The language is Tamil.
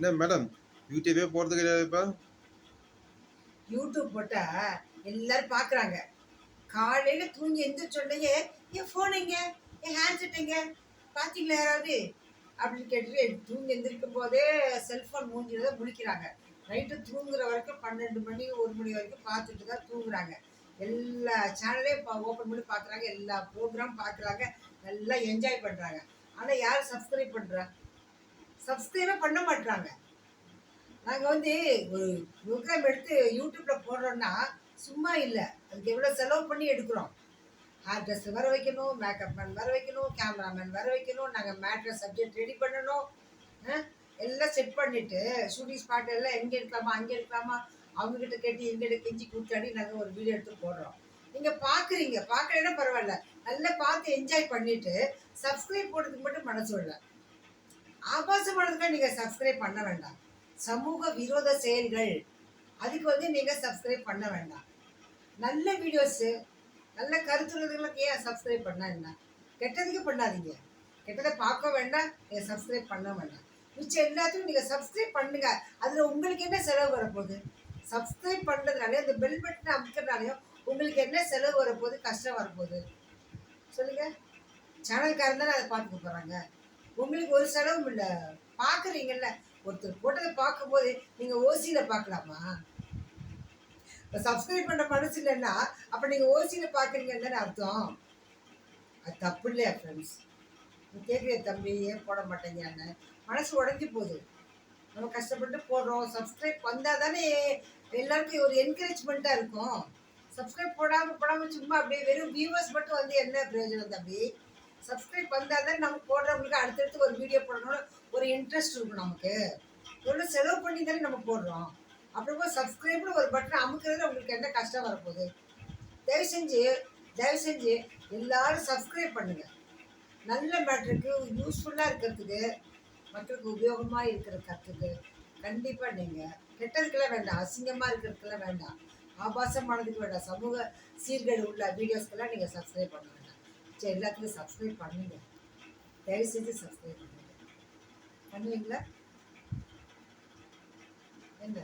என்ன மேடம்? யூடியூபே போகிறது கிடையாது இப்போ? யூடியூப் போட்டா எல்லாரும் பார்க்குறாங்க காலையில் தூங்கி எந்திரிச்ச உடனே என் ஃபோன் எங்க? என் ஹேண்ட்செட் எங்க? பார்த்தீங்களா யாராவது? அப்படின்னு கேட்டுட்டு தூங்கி எந்திரிக்கும் போதே செல்ஃபோன் மூஞ்சில தான் முழிக்கிறாங்க. நைட்டு தூங்குற வரைக்கும் பன்னெண்டு மணி ஒரு மணி வரைக்கும் பார்த்துட்டு தான் தூங்குறாங்க. எல்லா சேனலையும் ஓப்பன் பண்ணி பார்க்குறாங்க எல்லா ப்ரோக்ராம் பார்க்குறாங்க நல்லா என்ஜாய் பண்ணுறாங்க ஆனால் யார் சப்ஸ்கிரைப் பண்ணுறா சப்ஸ்கிரைபே பண்ண மாட்டாங்க நாங்கள் வந்து ஒரு ப்ரோக்ராம் எடுத்து யூடியூப்பில் போடுறோன்னா சும்மா இல்லை. அதுக்கு எவ்வளோ செலவு பண்ணி எடுக்கிறோம். ஹேர் வர வைக்கணும் மேக்கப் மேன் வர வைக்கணும் கேமராமேன் வர வைக்கணும் நாங்கள் மேட்ரு சப்ஜெக்ட் ரெடி பண்ணணும். எல்லாம் செட் பண்ணிவிட்டு ஷூட்டிங் ஸ்பாட் எல்லாம் எங்கே எடுக்கலாமா அங்கே எடுக்கலாமா அவங்கக்கிட்ட கேட்டு எங்கிட்ட கெஞ்சி கூத்தாடி நாங்கள் ஒரு வீடியோ எடுத்து போடுறோம். நீங்கள் பார்க்குறீங்க பார்க்கலன்னா பரவாயில்ல. நல்லா பார்த்து என்ஜாய் பண்ணிவிட்டு சப்ஸ்கிரைப் போடுறதுக்கு மட்டும் மனசு இல்லை ஆபாசமானதுக்காக நீங்கள் சப்ஸ்கிரைப் பண்ண வேண்டாம். சமூக விரோத செயல்கள். அதுக்கு வந்து நீங்கள் சப்ஸ்கிரைப் பண்ண வேண்டாம். நல்ல வீடியோஸு நல்ல கருத்துள்ளதுகளுக்கு ஏன் சப்ஸ்கிரைப் பண்ணா என்ன? கெட்டதுக்கு பண்ணாதீங்க. கெட்டதை பார்க்க வேண்டாம் நீங்கள் சப்ஸ்கிரைப் பண்ண வேண்டாம். மிச்சம் எல்லாத்தையும் நீங்கள் சப்ஸ்கிரைப் பண்ணுங்கள் அதில் உங்களுக்கு என்ன செலவு வரப்போகுது? சப்ஸ்கிரைப் பண்ணுறதுனாலே அந்த பெல் பட்டனை அமுக்கிறதுனாலையும் உங்களுக்கு என்ன செலவு வரப்போகுது? கஷ்டம் வரப்போகுது. சொல்லுங்கள் சேனல்காரன் தானே அதை பார்த்துக்க போகிறாங்க உங்களுக்கு ஒரு செலவும் இல்லை. பார்க்குறீங்கல்ல ஒருத்தர் போட்டதை பார்க்கும்போது நீங்கள் ஓசியில் பார்க்கலாமா? இப்போ சப்ஸ்கிரைப் பண்ணுற மனசு இல்லைன்னா அப்போ நீங்கள் ஓசியில் பார்க்குறீங்கன்னு தானே அர்த்தம். அது தப்பு இல்லையா ஃப்ரெண்ட்ஸ் நீ கேட்குற தம்பி ஏன் போட மாட்டேங்கிறான்னு? மனசு உடஞ்சி போகுது. நம்ம கஷ்டப்பட்டு போடுறோம். சப்ஸ்கிரைப் வந்தால் தானே எல்லாருக்கும் ஒரு என்கரேஜ்மெண்ட்டாக இருக்கும். சப்ஸ்கிரைப் போடாமல் போடாமல் சும்மா அப்படியே வெறும் வியூவர்ஸ் மட்டும் வந்து என்ன பிரயோஜனம் தம்பி? சப்ஸ்கிரைப் வந்தால் தான் நம்ம போடுறவங்களுக்கு அடுத்தடுத்து ஒரு வீடியோ போடணும் ஒரு இன்ட்ரெஸ்ட் இருக்கும் நமக்கு. எவ்வளோ செலவு பண்ணி தானே நம்ம போடுறோம். அப்புறமா சப்ஸ்கிரைப்னு ஒரு பட்டன் அமுக்கிறதுல உங்களுக்கு என்ன கஷ்டம் வரப்போகுது? தயவு செஞ்சு தயவு செஞ்சு எல்லாரும் சப்ஸ்கிரைப் பண்ணுங்கள் நல்ல மேட்ருக்கு யூஸ்ஃபுல்லாக இருக்கிறதுக்கு மக்களுக்கு உபயோகமாக இருக்கிற கற்றுக்கு கண்டிப்பாக நீங்கள் கெட்டதுக்கெல்லாம் வேண்டாம் அசிங்கமாக இருக்கிறதுக்கெல்லாம் வேண்டாம். ஆபாசமானதுக்கு வேண்டாம். சமூக சீர்கேடு உள்ள வீடியோஸ்க்கெல்லாம் நீங்கள் சப்ஸ்கிரைப் பண்ணுங்கள் சரி எல்லாத்துக்கும் சப்ஸ்கிரைப் பண்ணுங்க. தயவு செஞ்சு சப்ஸ்கிரைப் பண்ணுங்க. பண்ணுவீங்களா? என்ன?